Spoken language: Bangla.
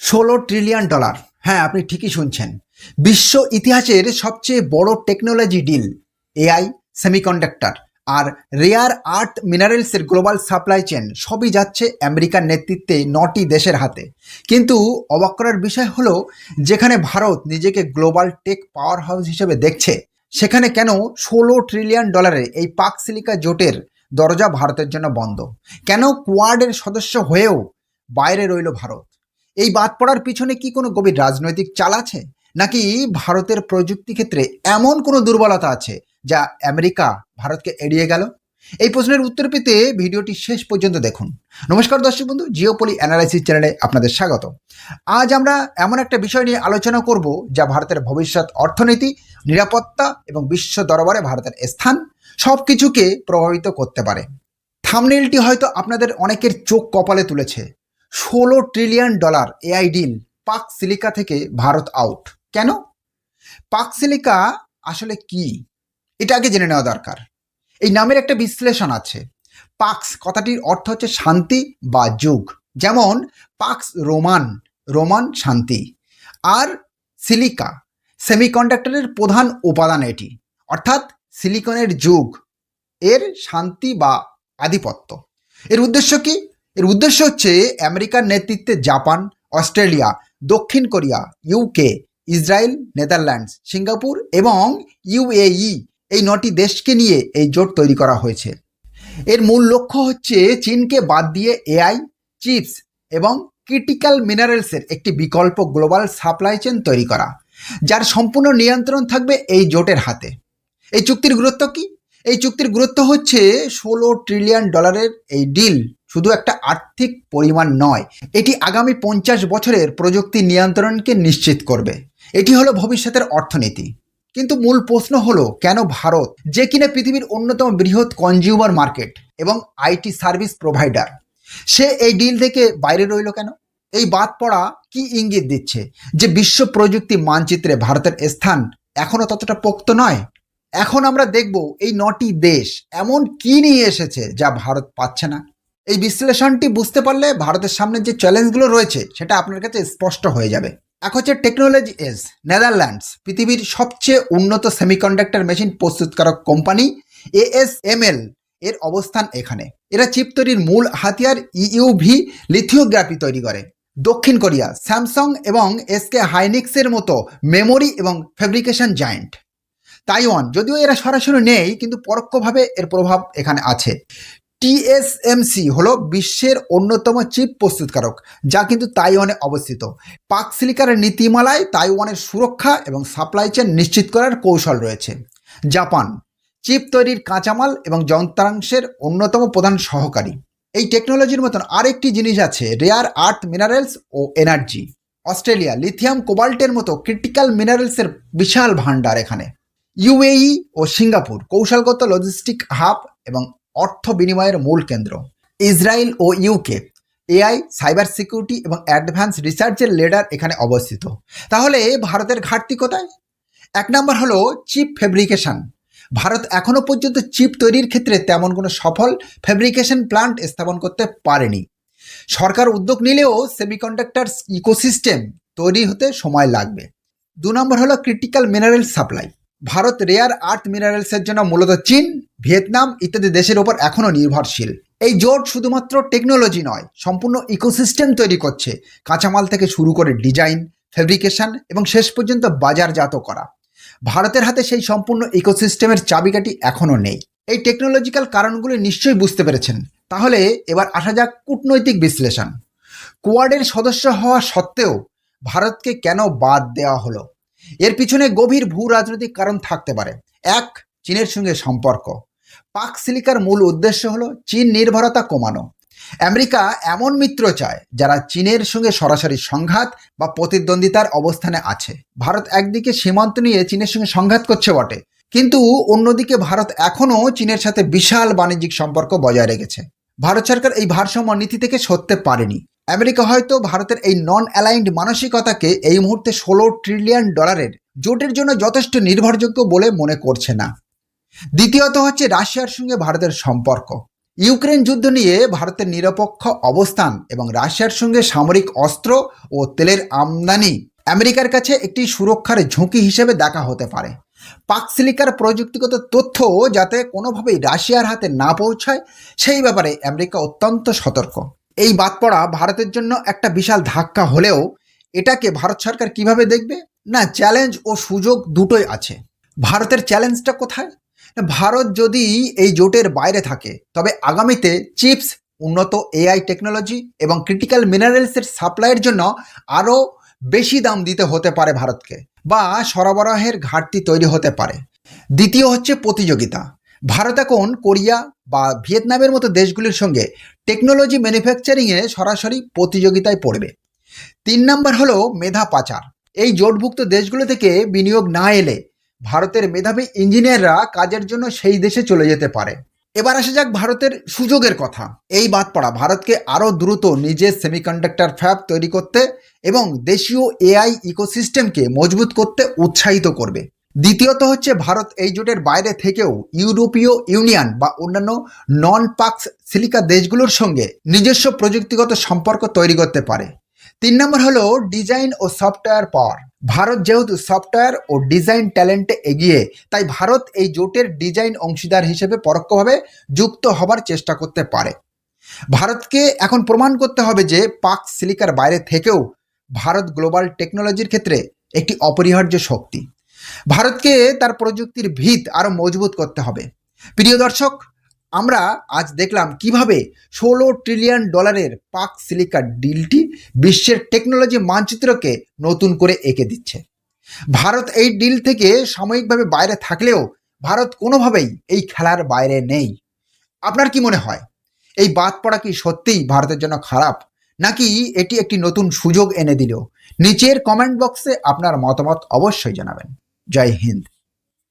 ষোলো ট্রিলিয়ন ডলার হ্যাঁ আপনি ঠিকই শুনছেন। বিশ্ব ইতিহাসের সবচেয়ে বড় টেকনোলজি ডিল এআই সেমিকন্ডাক্টর আর রেয়ার আর্থ মিনারেলসের গ্লোবাল সাপ্লাই চেন সবই যাচ্ছে আমেরিকার নেতৃত্বে নটি দেশের হাতে। কিন্তু অবাক করার বিষয় হলো, যেখানে ভারত নিজেকে গ্লোবাল টেক পাওয়ার হাউস হিসেবে দেখছে, সেখানে কেন ষোলো ট্রিলিয়ন ডলারের এই পাক সিলিকা জোটের দরজা ভারতের জন্য বন্ধ? কেন কোয়াডের সদস্য হয়েও বাইরে রইল ভারত? এই বাদ পড়ার পিছনে কি কোনো গভীর রাজনৈতিক চাল আছে? নাকি ভারতের প্রযুক্তি ক্ষেত্রে এমন কোনো দুর্বলতা আছে যা আমেরিকা ভারতকে এড়িয়ে গেল? এই প্রশ্নের উত্তর পেতে ভিডিওটি শেষ পর্যন্ত দেখুন। নমস্কার দর্শক বন্ধু জিওপলি অ্যানালাইসিস চ্যানেলে আপনাদের স্বাগত। আজ আমরা এমন একটা বিষয় নিয়ে আলোচনা করব যা ভারতের ভবিষ্যৎ অর্থনীতি, নিরাপত্তা এবং বিশ্ব দরবারে ভারতের স্থান সব কিছুকে প্রভাবিত করতে পারে। থামনেলটি হয়তো আপনাদের অনেকের চোখ কপালে তুলেছে। ষোলো trillion dollar AI deal pax silica থেকে ভারত আউট কেন? পাক সিলিকা আসলে কি? এটা আগে জেনে নেওয়া দরকার। এই নামের একটা বিশ্লেষণ আছে। পাক্স কথাটির অর্থ হচ্ছে শান্তি বা যুগ। যেমন, পাক্স রোমান রোমান শান্তি। আর সিলিকা, সেমিকন্ডাক্টরের প্রধান উপাদান এটি। অর্থাৎ সিলিকনের যুগ। এর শান্তি বা আধিপত্য। এর উদ্দেশ্য কি? এর উদ্দেশ্য হচ্ছে আমেরিকার নেতৃত্বে জাপান, অস্ট্রেলিয়া, দক্ষিণ Korea UK Israel, Netherlands, Singapore এবং ইউএই এই নটি দেশকে নিয়ে এই জোট তৈরি করা হয়েছে। এর মূল লক্ষ্য হচ্ছে চীনকে বাদ দিয়ে এআই, চিপস এবং ক্রিটিক্যাল মিনারেলসের একটি বিকল্প গ্লোবাল সাপ্লাই চেন তৈরি করা, যার সম্পূর্ণ নিয়ন্ত্রণ থাকবে এই জোটের হাতে। এই চুক্তির গুরুত্ব কি? এই চুক্তির গুরুত্ব হচ্ছে ষোলো ট্রিলিয়ন ডলারের এই ডিল শুধু একটা আর্থিক পরিমাণ নয়, এটি আগামী পঞ্চাশ বছরের প্রযুক্তি নিয়ন্ত্রণকে নিশ্চিত করবে। এটি হলো ভবিষ্যতের অর্থনীতি। কিন্তু মূল প্রশ্ন হলো, কেন ভারত যে কিনা পৃথিবীর অন্যতম বৃহৎ কনজিউমার মার্কেট এবং আইটি সার্ভিস প্রোভাইডার সে এই ডিল থেকে বাইরে রইল কেন? এই বাদ পড়া কি ইঙ্গিত দিচ্ছে যে বিশ্ব প্রযুক্তি মানচিত্রে ভারতের স্থান এখনও ততটা পোক্ত নয়? এখন আমরা দেখব এই নটি দেশ এমন কি নিয়ে এসেছে যা ভারত পাচ্ছে না। এই বিশ্লেষণটি বুঝতে পারলে ভারতের সামনে যে চ্যালেঞ্জগুলো রয়েছে, সেটা আপনার কাছে স্পষ্ট হয়ে যাবে। এক হচ্ছে টেকনোলজি এজ নেদারল্যান্ডস পৃথিবীর সবচেয়ে উন্নত সেমিকন্ডাক্টর মেশিন প্রস্তুতকারক কোম্পানি এএসএমএল এর অবস্থান এখানে। এরা চিপ তৈরির মূল হাতিয়ার ইউভি লিথিওগ্রাফি তৈরি করে। দক্ষিণ কোরিয়া স্যামসাং এবং এসকে হাইনিক্সের মতো মেমোরি এবং ফেব্রিকেশন জায়েন্ট তাইওয়ান, যদিও এরা সরাসরি নেই, কিন্তু পরোক্ষভাবে এর প্রভাব এখানে আছে। টিএসএমসি হলো বিশ্বের অন্যতম চিপ প্রস্তুতকারক, যা কিন্তু তাইওয়ানে অবস্থিত। পাক সিলিকার নীতিমালায় তাইওয়ানের সুরক্ষা এবং সাপ্লাই চেন নিশ্চিত করার কৌশল রয়েছে। জাপান, চিপ তৈরির কাঁচামাল এবং যন্ত্রাংশের অন্যতম প্রধান সহকারী। এই টেকনোলজির মতন আরেকটি জিনিস আছে রেয়ার আর্থ মিনারেলস ও এনার্জি অস্ট্রেলিয়া লিথিয়াম কোবাল্টের মতো ক্রিটিক্যাল মিনারেলসের বিশাল ভাণ্ডার এখানে। ইউএই ও সিঙ্গাপুর, কৌশলগত লজিস্টিক হাব এবং অর্থ বিনিময়ের মূল কেন্দ্র। ইসরায়েল ও ইউকে এআই সাইবার সিকিউরিটি এবং অ্যাডভান্স রিসার্চের লেডার এখানে অবস্থিত। তাহলে ভারতের ঘাটতি কোথায়? এক নম্বর হলো চিপ ফেব্রিকেশন ভারত এখনও পর্যন্ত চিপ তৈরির ক্ষেত্রে তেমন কোনো সফল ফেব্রিকেশন প্লান্ট স্থাপন করতে পারেনি। সরকার উদ্যোগ নিলেও সেমিকন্ডাক্টর ইকোসিস্টেম তৈরি হতে সময় লাগবে। দু নম্বর হলো critical mineral supply Bharat rare earth মিনারেলসের জন্য মূলত চীন ভিয়েতনাম ইত্যাদি দেশের ওপর এখনও নির্ভরশীল। এই জোট শুধুমাত্র টেকনোলজি নয়, সম্পূর্ণ ইকোসিস্টেম তৈরি করছে। কাঁচামাল থেকে শুরু করে ডিজাইন, ফেব্রিকেশন এবং শেষ পর্যন্ত বাজারজাত করা। ভারতের হাতে সেই সম্পূর্ণ ইকোসিস্টেমের চাবিকাঠি এখনও নেই। এই টেকনোলজিক্যাল কারণগুলি নিশ্চয়ই বুঝতে পেরেছেন। তাহলে এবার আসা যাক কূটনৈতিক বিশ্লেষণ। কোয়াডের সদস্য হওয়া সত্ত্বেও ভারতকে কেন বাদ দেওয়া হলো? এর পিছনে গভীর ভূ রাজনৈতিক কারণ থাকতে পারে। এক, চীনের সঙ্গে সম্পর্ক। পাক সিলিকার মূল উদ্দেশ্য হল চীন নির্ভরতা কমানো। আমেরিকা এমন মিত্র চায় যারা চীনের সঙ্গে সরাসরি সংঘাত বা প্রতিদ্বন্দ্বিতার অবস্থানে আছে। ভারত একদিকে সীমান্ত নিয়ে চীনের সঙ্গে সংঘাত করছে বটে, কিন্তু অন্যদিকে ভারত এখনও চীনের সাথে বিশাল বাণিজ্যিক সম্পর্ক বজায় রেখেছে। ভারত সরকার এই ভারসাম্য নীতি থেকে সরতে পারেনি। আমেরিকা হয়তো ভারতের এই নন অ্যালাইন্ড মানসিকতাকে এই মুহূর্তে ষোলো ট্রিলিয়ন ডলারের জোটের জন্য যথেষ্ট নির্ভরযোগ্য বলে মনে করছে না। দ্বিতীয়ত হচ্ছে রাশিয়ার সঙ্গে ভারতের সম্পর্ক। ইউক্রেন যুদ্ধ নিয়ে ভারতের নিরপেক্ষ অবস্থান এবং রাশিয়ার সঙ্গে সামরিক অস্ত্র ও তেলের আমদানি আমেরিকার কাছে একটি সুরক্ষার ঝুঁকি হিসেবে দেখা হতে পারে। পাক সিলিকার প্রযুক্তিগত তথ্য যাতে কোনোভাবেই রাশিয়ার হাতে না পৌঁছায়, সেই ব্যাপারে আমেরিকা অত্যন্ত সতর্ক। এই বাদ পড়া ভারতের জন্য একটা বিশাল ধাক্কা হলেও এটাকে ভারত সরকার কীভাবে দেখবে? না, চ্যালেঞ্জ ও সুযোগ দুটোই আছে। ভারতের চ্যালেঞ্জটা কোথায়? ভারত যদি এই জোটের বাইরে থাকে, তবে আগামীতে চিপস, উন্নত এআই টেকনোলজি এবং ক্রিটিক্যাল মিনারেলসের সাপ্লাইয়ের জন্য আরও বেশি দাম দিতে হতে পারে ভারতকে বা সরবরাহের ঘাটতি তৈরি হতে পারে। দ্বিতীয় হচ্ছে প্রতিযোগিতা। ভারত এখন কোরিয়া বা ভিয়েতনামের মতো দেশগুলির সঙ্গে টেকনোলজি ম্যানুফ্যাকচারিংয়ে সরাসরি প্রতিযোগিতায় পড়বে। তিন নম্বর হলো মেধা পাচার। এই জোটভুক্ত দেশগুলো থেকে বিনিয়োগ না এলে ভারতের মেধাবী ইঞ্জিনিয়াররা কাজের জন্য সেই দেশে চলে যেতে পারে। এবার আসা যাক ভারতের সুযোগের কথা। এই বাদ পড়া, ভারতকে আরও দ্রুত নিজের সেমিকন্ডাক্টর ফ্যাব তৈরি করতে এবং দেশীয় এআই ইকোসিস্টেমকে মজবুত করতে উৎসাহিত করবে। দ্বিতীয়ত হচ্ছে, ভারত এই জোটের বাইরে থেকেও ইউরোপীয় ইউনিয়ন বা অন্যান্য নন পাক্স সিলিকা দেশগুলোর সঙ্গে নিজস্ব প্রযুক্তিগত সম্পর্ক তৈরি করতে পারে। তিন নম্বর হলো ডিজাইন ও সফটওয়্যার পাওয়ার। ভারত যেহেতু সফটওয়্যার ও ডিজাইন ট্যালেন্টে এগিয়ে, তাই ভারত এই জোটের ডিজাইন অংশীদার হিসেবে পরোক্ষভাবে যুক্ত হবার চেষ্টা করতে পারে। ভারতকে এখন প্রমাণ করতে হবে যে পাক সিলিকার বাইরে থেকেও ভারত গ্লোবাল টেকনোলজির ক্ষেত্রে একটি অপরিহার্য শক্তি। ভারতকে তার প্রযুক্তির ভিত আরও মজবুত করতে হবে। প্রিয় দর্শক আমরা আজ দেখলাম কীভাবে ষোলো ট্রিলিয়ন ডলারের পাক সিলিকা ডিলটি বিশ্বের টেকনোলজি মানচিত্রকে নতুন করে এঁকে দিচ্ছে। ভারত এই ডিল থেকে সাময়িকভাবে বাইরে থাকলেও ভারত কোনোভাবেই এই খেলার বাইরে নেই। আপনার কি মনে হয়? এই বাদ পড়া কি সত্যিই ভারতের জন্য খারাপ? নাকি এটি একটি নতুন সুযোগ এনে দিল? নিচের কমেন্ট বক্সে আপনার মতামত অবশ্যই জানাবেন। জয় হিন্দ।